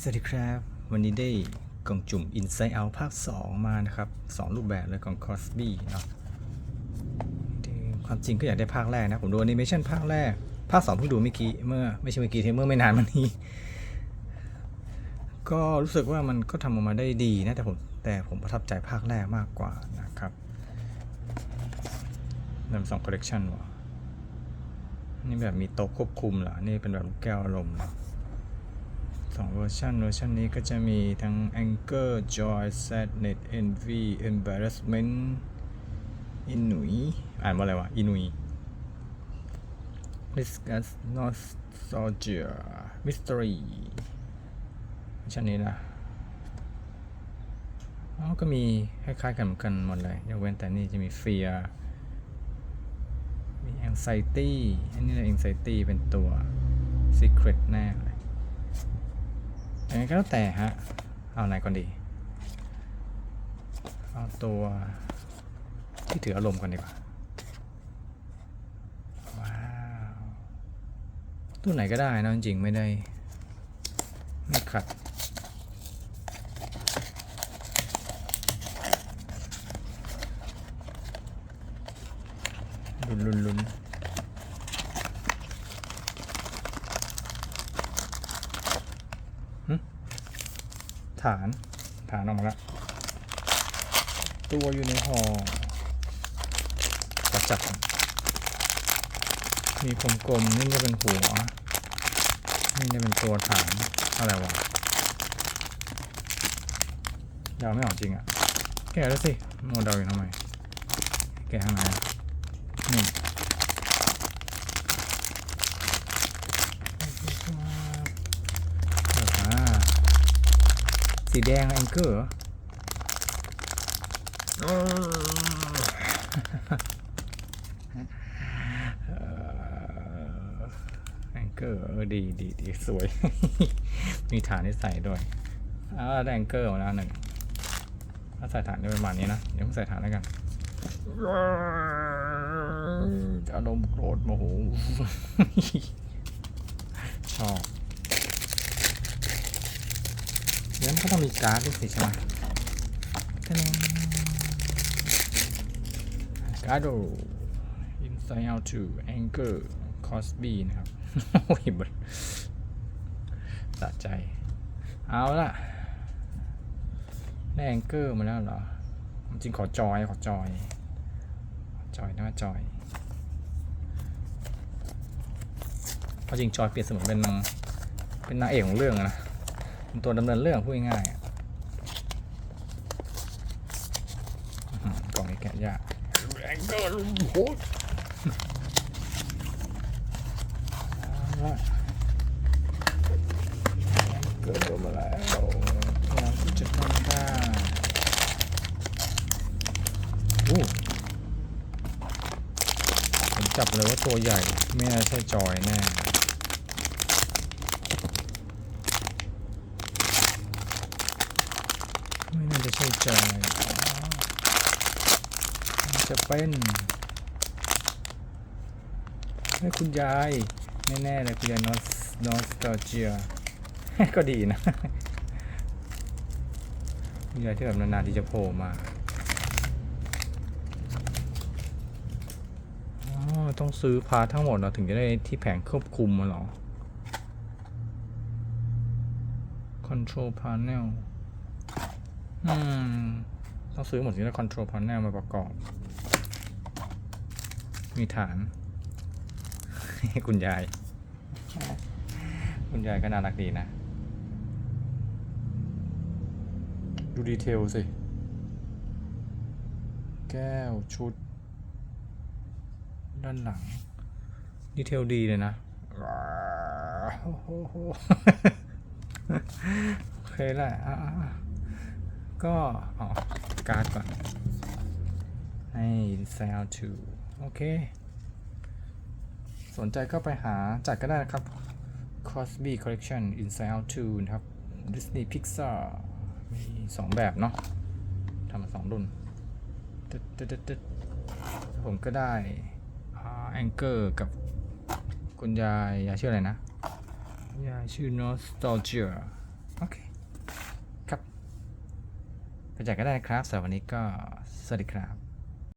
สวัสดีครับ วันนี้ได้กล่องจุ่ม Inside Out ภาค 2 มานะครับ 2 รูปแบบเลยของ Crosby เนาะความจริงก็อยากได้ภาคแรกนะ ผมดูอนิเมชันภาคแรก ภาค 2 เพิ่งดูเมื่อกี้ เมื่อไม่ใช่เมื่อกี้ที่เมื่อไม่นานมานี้ ก็รู้สึกว่ามันก็ทำออกมาได้ดีนะ แต่ผมแต่ผมประทับใจภาคแรกมากกว่านะครับนำสองคอลเลกชันวะนี่แบบมีโต๊ะควบคุมเหรอ นี่เป็นแบบลูกแก้วอารมณ์เหรอ สองเวอร์ชันเวอร์ชันนี้ก็จะมีทั้ง Anger Joy Sadness Envy Embarrassment อินุยอ่านว่าอะไรวะอินุย Disgust Nostalgia Mystery เวอร์ชันนี้นะอ๋อก็มีคล้ายๆกันเหมือนกันหมดเลยยกเว้นแต่นี่จะมี Fear มี Anxiety อันนี้เลย Anxiety เป็นตัว Secret แน่เลย ยังไงก็แล้วแต่ฮะ เอาไหนก่อนดี เอาตัวที่ถืออารมณ์ก่อนดีกว่า ว้าว ตัวไหนก็ได้นะจริงไม่ได้ ไม่ขัดลุนลุนลุน ฐาน ฐานออกมาแล้ว ตัวอยู่ในหอขอจับก่อนมีกลมๆนี่จะเป็นหัว นี่จะเป็นตัวฐาน อะไรวะเดาไม่ออกจริงอะ่ะ แกแล้วสิโมเดาอยู่ทำไม แกะข้างในนี่เปิดมา สีแดงแองเกอร์แองเกอร์เออดีดีดีสวย มีฐานให้ใส่ด้วยเอาแองเกอร์มาแล้วหนึ่งถ้าใส่ฐานจะประมาณนี้นะ เดี๋ยวผมใส่ฐานแล้วกันอารมณ์โกรธโมโหชอบ เดี๋ยวมันก็ต้องมีการ์ดด้วยสิใช่ไหมตะนึงการ์ดโด inside out to anchor cosby นะครับ โอ้ยบดสะใจ เอาละได้แองเกอร์มาแล้วเหรอ จริงขอจอย ขอจอย จอยนะจอยเพราะจริงจอยเปลี่ยนเสมือนเป็นนางเป็นนางเอกของเรื่องนะ เป็นตัวดำเนินเรื่องพูดง่ายๆอะอื้อหือกล่องนี้แกะยากแรงเกินโหดเอาละแรงเกินมาแล้วเราก็จะทำได้อู้ผมจับเลยว่าตัวใหญ่ ไม่น่าใช่จอยแน่ ไม่น่าจะ ใช่จอยจะเป็นให้คุณยายแน่ๆเลยคุณยายนอสนอสตอเจียก็ดีนะคุณยายที่แบบนานๆที่จะโผล่มาต้องซื้อพาร์ททั้งหมดเราถึงจะได้ที่แผงควบคุมมาหรอ Control Panel อืม ต้องซื้อหมดที่ได้ Control Panel มาประกอบ มีฐาน คุณยาย คุณยายก็น่ารักดีนะ ดูดีเทลสิ แก้วชุด ด้านหลัง ดีเทลดีเลยนะโอ้โหโอเคแหละ ก็อ๋อการ์ดก่อน ให้ Inside Out 2โอเค สนใจก็ไปหาจัดก็ได้นะครับ Cosby Collection Inside Out 2นะครับ Disney Pixar มี2แบบเนาะทำมาสองรุ่นตึ๊ดตึ๊ดตึ๊ดผมก็ได้แองเกอร์กับคุณยายยายชื่ออะไรนะ ยายชื่อ Nostalgia โอเค ไปจากก็ได้ครับสำหรับวันนี้ก็สวัสดีครับ